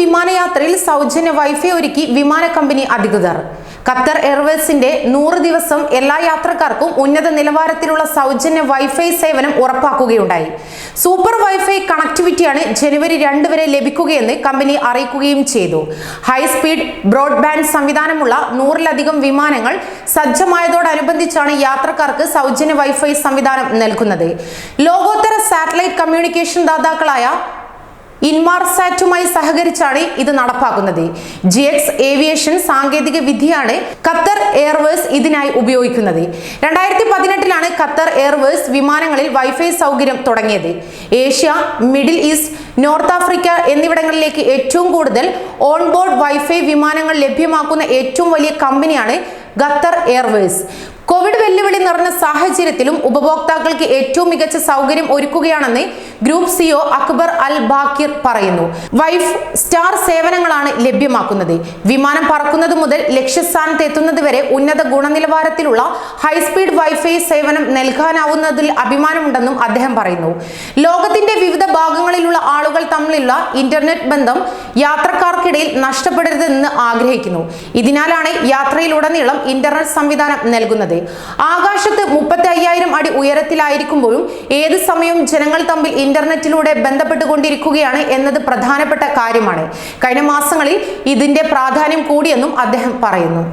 വിമാനയാത്രയിൽ സൗജന്യ വൈഫൈ ഒരുക്കി വിമാന കമ്പനി അധികൃതർ. ഖത്തർ എയർവേസിന്റെ നൂറ് ദിവസം എല്ലാ യാത്രക്കാർക്കും ഉന്നത നിലവാരത്തിലുള്ള സൗജന്യ വൈഫൈ സേവനം ഉറപ്പാക്കുകയുണ്ടായി. സൂപ്പർ വൈഫൈ കണക്ടിവിറ്റിയാണ് ജനുവരി രണ്ട് വരെ ലഭിക്കുകയെന്ന് കമ്പനി അറിയിക്കുകയും ചെയ്തു. ഹൈസ്പീഡ് ബ്രോഡ്ബാൻഡ് സംവിധാനമുള്ള നൂറിലധികം വിമാനങ്ങൾ സജ്ജമായതോടനുബന്ധിച്ചാണ് യാത്രക്കാർക്ക് സൗജന്യ വൈഫൈ സംവിധാനം നൽകുന്നത്. ലോകോത്തര സാറ്റലൈറ്റ് കമ്മ്യൂണിക്കേഷൻ ദാതാക്കളായ ഇൻമാർസാറ്റുമായി സഹകരിച്ചാണ് ഇത് നടപ്പാക്കുന്നത്. ജി എക്സ് ഏവിയേഷൻ സാങ്കേതിക വിദ്യയാണ് ഖത്തർ എയർവേസ് ഇതിനായി ഉപയോഗിക്കുന്നത്. രണ്ടായിരത്തി പതിനെട്ടിലാണ് ഖത്തർ എയർവേസ് വിമാനങ്ങളിൽ വൈഫൈ സൗകര്യം തുടങ്ങിയത്. Asia Middle East North Africa എന്നിവിടങ്ങളിലേക്ക് ഏറ്റവും കൂടുതൽ ഓൺബോർഡ് വൈഫൈ വിമാനങ്ങൾ ലഭ്യമാക്കുന്ന ഏറ്റവും വലിയ കമ്പനിയാണ് ഖത്തർ എയർവേസ്. കോവിഡ് വെല്ലുവിളി നിറഞ്ഞ സാഹചര്യത്തിലും ഉപഭോക്താക്കൾക്ക് ഏറ്റവും മികച്ച സൗകര്യം ഒരുക്കുകയാണെന്ന് group CO Akbar Al Baker പറയുന്നു. വൈഫ് സ്റ്റാർ സേവനങ്ങളാണ് ലഭ്യമാക്കുന്നത്. വിമാനം പറക്കുന്നത് മുതൽ ലക്ഷ്യസ്ഥാനത്ത് എത്തുന്നത് വരെ ഉന്നത ഗുണനിലവാരത്തിലുള്ള ഹൈസ്പീഡ് വൈഫൈ സേവനം നൽകാനാവുന്നതിൽ അഭിമാനമുണ്ടെന്നും അദ്ദേഹം പറയുന്നു. ലോകത്തിന്റെ വിവിധ ഭാഗങ്ങളിലുള്ള ആളുകൾ തമ്മിലുള്ള ഇന്റർനെറ്റ് ബന്ധം യാത്രക്കാർക്കിടയിൽ നഷ്ടപ്പെടരുതെന്ന് ആഗ്രഹിക്കുന്നു. ഇതിനാലാണ് യാത്രയിലുടനീളം ഇന്റർനെറ്റ് സംവിധാനം നൽകുന്നത്. ആകാശത്ത് മുപ്പത്തി അയ്യായിരം അടി ഉയരത്തിലായിരിക്കുമ്പോഴും ഏത് സമയവും ജനങ്ങൾ തമ്മിൽ ഇന്റർനെറ്റിലൂടെ ബന്ധപ്പെട്ടുകൊണ്ടിരിക്കുകയാണ് എന്നത് പ്രധാനപ്പെട്ട കാര്യമാണ്. കഴിഞ്ഞ മാസങ്ങളിൽ ഇതിന്റെ പ്രാധാന്യം കൂടിയെന്നും അദ്ദേഹം പറയുന്നു.